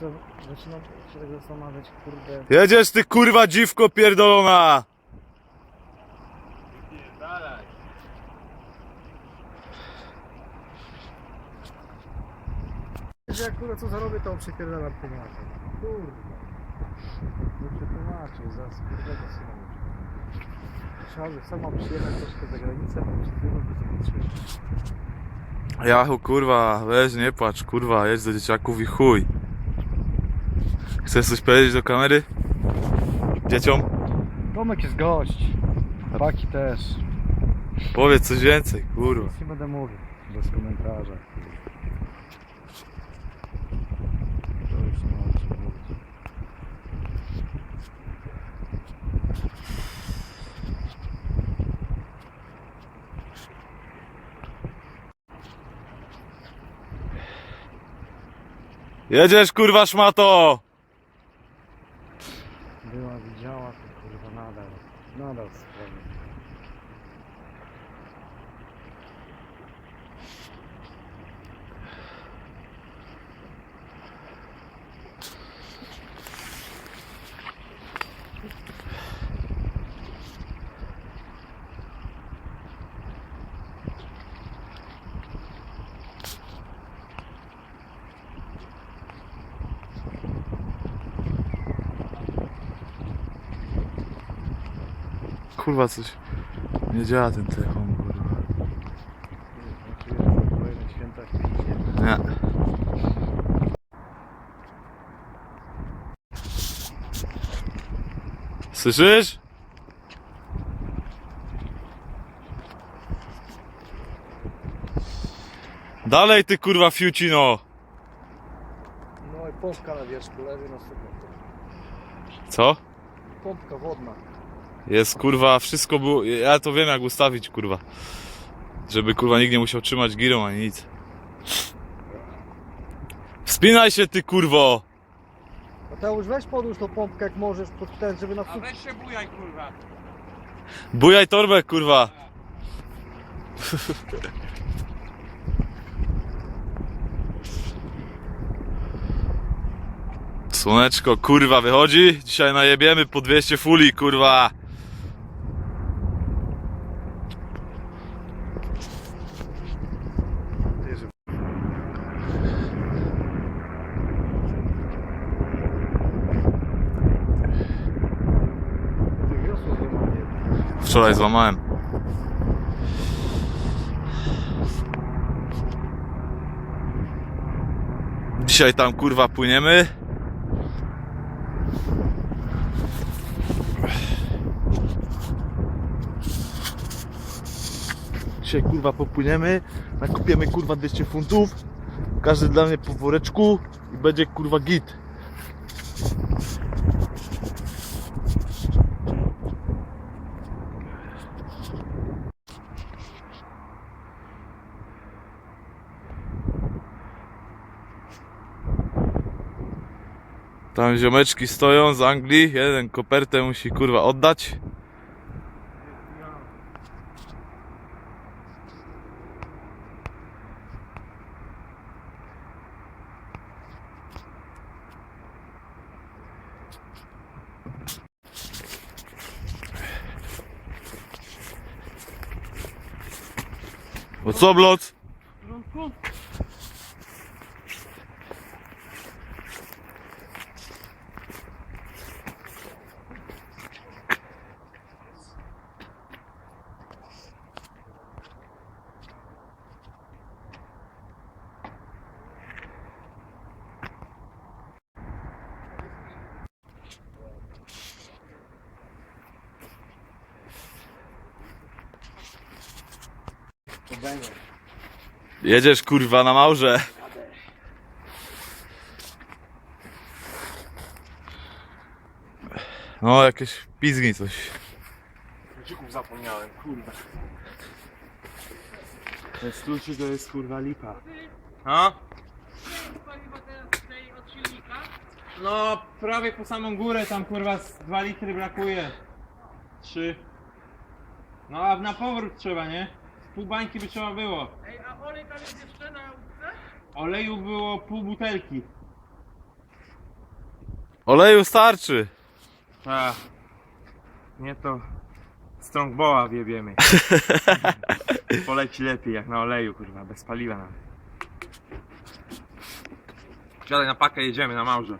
co, zaczynam się tak zastanawiać, kurde. Jedziesz ty kurwa dziwko pierdolona! Że jak kurde co zarobię, to przepierdalam pieniądze. Kurde. Nie przetłumaczę, za skórnego syna. Trzeba, że sam mam przyjechać troszkę za granicę, bo przez chwilę to potrzeba. Jachu kurwa, weź nie płacz, kurwa, jedź do dzieciaków i chuj. Chcesz coś powiedzieć do kamery? Dzieciom? Tomek jest gość. Baki też. Powiedz coś więcej, kurwa. Nic nie będę mówił. Bez komentarza. To już nie ma o czym mówić. Jedziesz kurwa szmato! 那倒是。Kurwa coś nie działa ten telefon, kurwa. Nie. Słyszysz? Dalej ty kurwa fiucino! No i pompka na wierzchu leży na super. Co? Pompka wodna. Jest kurwa, wszystko było. Ja to wiem jak ustawić kurwa. Żeby kurwa nikt nie musiał trzymać girą ani nic. Wspinaj się ty kurwo! Mateusz, weź podłóż tą pompkę jak możesz pod ten, żeby na A weź się bujaj kurwa. Bujaj torbę kurwa! Słoneczko kurwa wychodzi. Dzisiaj najebiemy po 200 fuli kurwa. Wczoraj złamałem. Dzisiaj tam kurwa płyniemy. Dzisiaj kurwa popłyniemy, nakupiemy kurwa 200 funtów, każdy dla mnie po woreczku i będzie kurwa git. Tam ziomeczki stoją z Anglii, jeden kopertę musi kurwa oddać. O co blot? To będzie. Jedziesz kurwa na małże. No jakieś pizgi coś. Kluczyków zapomniałem, kurwa. Ten kluczyk to jest kurwa lipa. A? No, prawie po samą górę tam kurwa z 2 litry brakuje. 3. No a na powrót trzeba, nie? Pół bańki by trzeba było. Ej, a olej tam jest jeszcze na łódce? Oleju było pół butelki. Oleju starczy. A, nie to strongboa wiebiemy. Poleci lepiej jak na oleju, kurwa, bez paliwa nawet. Siadaj na pakę, jedziemy na małże.